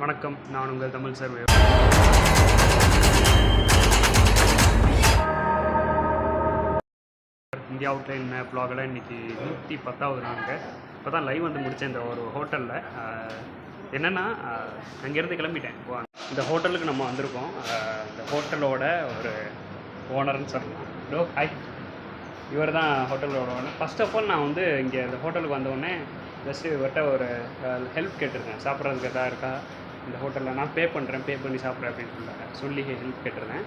வணக்கம் நான் உங்கள் தமிழ் சர்வே இந்தியா அவுட்லைன் ப்ளாகில் இன்றைக்கி நூற்றி பத்தாவது நாங்க இப்போ தான் லைவ் வந்து முடித்தேன் இந்த ஒரு ஹோட்டலில் என்னென்னா அங்கேருந்து கிளம்பிட்டேன். இந்த ஹோட்டலுக்கு நம்ம வந்திருக்கோம். இந்த ஹோட்டலோட ஒரு ஓனர்னு சொல்லலாம். ஹலோ ஹாய் இவர் தான் ஹோட்டலோட ஓனர் ஃபர்ஸ்ட் ஆஃப் ஆல் நான் வந்து இங்கே இந்த ஹோட்டலுக்கு வந்தோடனே ஜஸ்ட்டு இவர்கிட்ட ஒரு ஹெல்ப் கேட்டிருக்கேன். சாப்பிட்றதுக்கு எதாவது இருக்கா? இந்த ஹோட்டலில் நான் பே பண்ணுறேன் பே பண்ணி சாப்பிட்றேன் அப்படின்னு சொன்னாங்க. சொல்லி ஹெல்ப் கேட்டிருந்தேன்.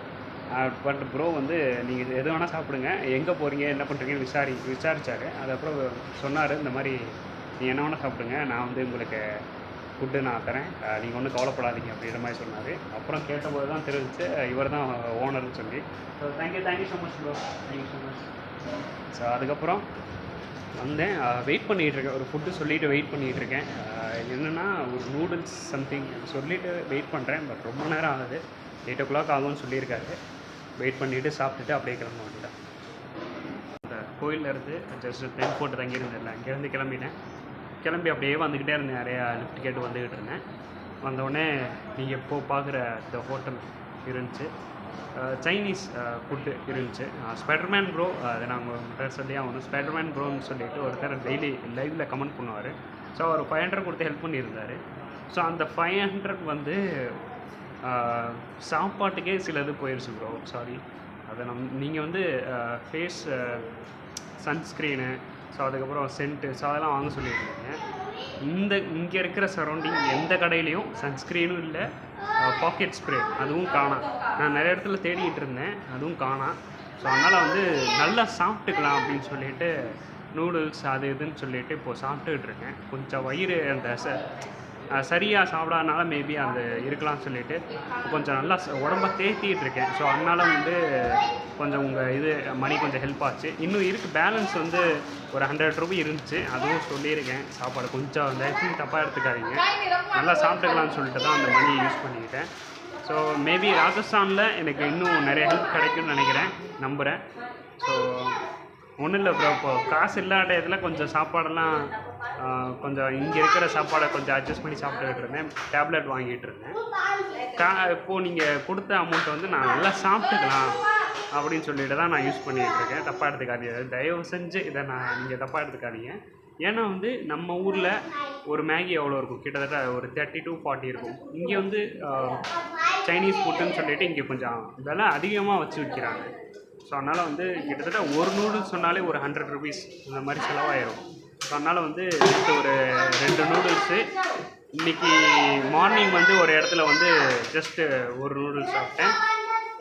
பட் ப்ரோ வந்து நீங்கள் எது வேணால் சாப்பிடுங்க. எங்கே போகிறீங்க என்ன பண்ணுறீங்கன்னு விசாரி விசாரித்தாரு அதுக்கப்புறம் சொன்னார் இந்த மாதிரி நீங்கள் என்ன வேணால் சாப்பிடுங்க நான் வந்து உங்களுக்கு ஃபுட்டு நான் தரேன். நீங்கள் ஒன்றும் கவலைப்படாதீங்க அப்படின்ற மாதிரி சொன்னார். அப்புறம் கேட்டபோது தான் தெரிஞ்சிச்சு இவர் தான் ஓனர்னு சொல்லி. So thank you thank you so much bro thank you so much so அதுக்கப்புறம் வந்தேன். வெயிட் பண்ணிகிட்டு இருக்கேன் ஒரு ஃபுட்டு சொல்லிட்டு வெயிட் பண்ணிகிட்டு இருக்கேன் என்னென்னா ஒரு நூடுல்ஸ் சம்திங் சொல்லிவிட்டு வெயிட் பண்ணுறேன் பட் ரொம்ப நேரம் ஆகுது. எயிட் ஓ கிளாக் ஆகும்னு சொல்லியிருக்காரு. வெயிட் பண்ணிவிட்டு சாப்பிட்டுட்டு அப்படியே கிளம்ப வேண்டியதான் அந்த கோயிலேருந்து இருந்து ஜஸ்ட் டென் போட்டு தங்கியிருந்தேன்ல அங்கேருந்து கிளம்பினேன். கிளம்பி அப்படியே வந்துக்கிட்டே இருந்தேன். நிறையா லிஃப்ட் கேட்டு வந்துக்கிட்டு இருந்தேன். வந்தோடனே நீங்கள் எப்போது பார்க்குற இந்த ஹோட்டல் இருந்துச்சு. சைனீஸ் ஃபுட்டு இருந்துச்சு. ஸ்பைடர்மேன் ப்ரோ அதை நாங்கள் உங்கள்கிட்ட சொல்லி ஆகணும் ஸ்பைடர்மேன் ப்ரோன்னு சொல்லிட்டு ஒருத்தர் டெய்லி லைவில் கமெண்ட் பண்ணுவார். ஸோ அவர் ஃபைவ் ஹண்ட்ரட் கொடுத்து ஹெல்ப் பண்ணியிருந்தார். ஸோ அந்த ஃபைவ் ஹண்ட்ரட் வந்து சாப்பாட்டுக்கே சிலது போயிடுச்சு ப்ரோ சாரி அதை நம் நீங்கள் வந்து ஃபேஸ் சன்ஸ்க்ரீனு ஸோ அதுக்கப்புறம் சென்ட்டு ஸோ அதெல்லாம் வாங்க சொல்லியிருந்தீங்க இந்த இங்கே இருக்கிற சரௌண்டிங் எந்த கடையிலையும் சன்ஸ்க்ரீனும் இல்லை பாக்கெட் ஸ்ப்ரே அதுவும் காணாம் நான் நிறைய இடத்துல தேடிக்கிட்டு இருந்தேன் அதுவும் காணாம் ஸோ அதனால் வந்து நல்லா சாப்பிட்டுக்கலாம் அப்படின்னு சொல்லிட்டு நூடுல்ஸ் அது இதுன்னு சொல்லிட்டு இப்போது சாப்பிட்டுக்கிட்டு இருக்கேன். கொஞ்சம் வயிறு அந்த ச சரியாக சாப்பிடாதனால மேபி அந்த இருக்கலாம்னு சொல்லிட்டு. கொஞ்சம் நல்லா உடம்ப தேத்திட்டு இருக்கேன். ஸோ அதனால வந்து கொஞ்சம் உங்கள் இது மணி கொஞ்சம் ஹெல்ப் ஆச்சு. இன்னும் இருக்குது பேலன்ஸ் வந்து ஒரு ஹண்ட்ரட் ருபி இருந்துச்சு. அதுவும் சொல்லியிருக்கேன். சாப்பாடு கொஞ்சம் தயவுசெய்து தப்பாக எடுத்துக்காதீங்க. நல்லா சாப்பிட்டுக்கலாம்னு சொல்லிட்டு தான் அந்த மணி யூஸ் பண்ணிக்கிட்டேன். ஸோ மேபி ராஜஸ்தானில் எனக்கு இன்னும் நிறைய ஹெல்ப் கிடைக்கும்னு நினைக்கிறேன். நம்புகிறேன் ஸோ ஒன்றும் இல்லை ப்ரோ இப்போ காசு இல்லாத இதில் கொஞ்சம் சாப்பாடெல்லாம் கொஞ்சம் இங்கே இருக்கிற சாப்பாடை கொஞ்சம் அட்ஜஸ்ட் பண்ணி சாப்பிட்டுக்கிட்டு இருந்தேன். டேப்லெட் வாங்கிட்டு இருந்தேன். கா இப்போது நீங்கள் கொடுத்த அமௌண்ட்டை வந்து நான் நல்லா சாப்பிட்டுக்கலாம் அப்படின்னு சொல்லிட்டு தான் நான் யூஸ் பண்ணிகிட்டு இருக்கேன். தப்பாக எடுத்துக்காதீங்க. தயவு செஞ்சு இதை நான் நீங்கள் தப்பாக எடுத்துக்காதீங்க. ஏன்னா வந்து நம்ம ஊரில் ஒரு மேகி எவ்வளோ இருக்கும்? கிட்டத்தட்ட ஒரு தேர்ட்டி டு ஃபார்ட்டி இருக்கும். இங்கே வந்து சைனீஸ் ஃபுட்டுன்னு சொல்லிட்டு இங்கே கொஞ்சம் விலை அதிகமாக வச்சு விற்கிறாங்க. ஸோ அதனால் வந்து கிட்டத்தட்ட ஒரு நூடுல்ஸ் சொன்னாலே ஒரு ஹண்ட்ரட் ருபீஸ் இந்த மாதிரி செலவாயிரும். ஸோ அதனால் வந்து நேத்து ஒரு ரெண்டு நூடுல்ஸு இன்னைக்கு மார்னிங் வந்து ஒரு இடத்துல வந்து ஜஸ்ட்டு ஒரு நூடுல்ஸ் சாப்பிட்டேன்.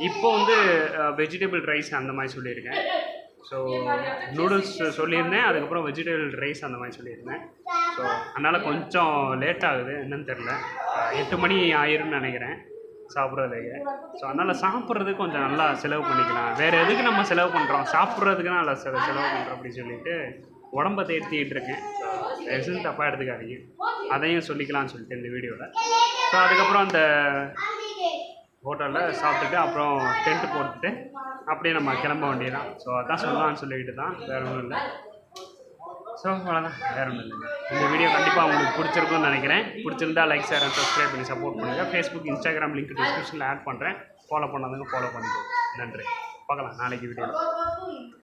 இப்போ வந்து வெஜிடபிள் ரைஸ் அந்த மாதிரி சொல்லியிருக்கேன். ஸோ நூடுல்ஸ் சொல்லியிருந்தேன். அதுக்கப்புறம் வெஜிடபிள் ரைஸ் அந்த மாதிரி சொல்லியிருந்தேன். ஸோ அதனால் கொஞ்சம் லேட் ஆகுது. என்னன்னு தெரில எட்டு மணி ஆயிரும்னு நினைக்கிறேன். சாப்பிட்றதுக்கு. ஸோ அதனால் சாப்பிட்றதுக்கு கொஞ்சம் நல்லா செலவு பண்ணிக்கலாம். வேறு எதுக்கு நம்ம செலவு பண்ணுறோம் சாப்பிட்றதுக்கு நல்லா செலவு செலவு பண்ணுறோம் அப்படின்னு சொல்லிட்டு உடம்ப தேர்த்திட்டு இருக்கேன் ஸோ தப்பாக எடுத்துக்காதீங்க. அதையும் சொல்லிக்கலாம்னு சொல்லிட்டு இந்த வீடியோவில் ஸோ அதுக்கப்புறம் அந்த ஹோட்டலில் சாப்பிட்டுட்டு அப்புறம் டென்ட் போட்டுட்டு அப்படியே நம்ம கிளம்ப வேண்டியதான் ஸோ அதான் சொல்லலாம்னு சொல்லிக்கிட்டு தான். வேறு ஒன்றும் இல்லை. ஸோ அவ்வளோதான் வேறு ஒன்றும் இல்லைங்க இந்த வீடியோ கண்டிப்பாக உங்களுக்கு பிடிச்சிருக்கும்னு நினைக்கிறேன். பிடிச்சிருந்தா லைக் ஷேர் அண்ட் சப்ஸ்கிரைப் பண்ணி சப்போர்ட் பண்ணுங்கள் ஃபேஸ்புக் இன்ஸ்டாகிராம் லிங்க் டிஸ்கிரிப்ஷனில் ஆட் பண்ணுறேன் ஃபாலோ பண்ணாதவங்க ஃபாலோ பண்ணிக்கோங்க. நன்றி. பார்க்கலாம். நாளைக்கு வீடியோ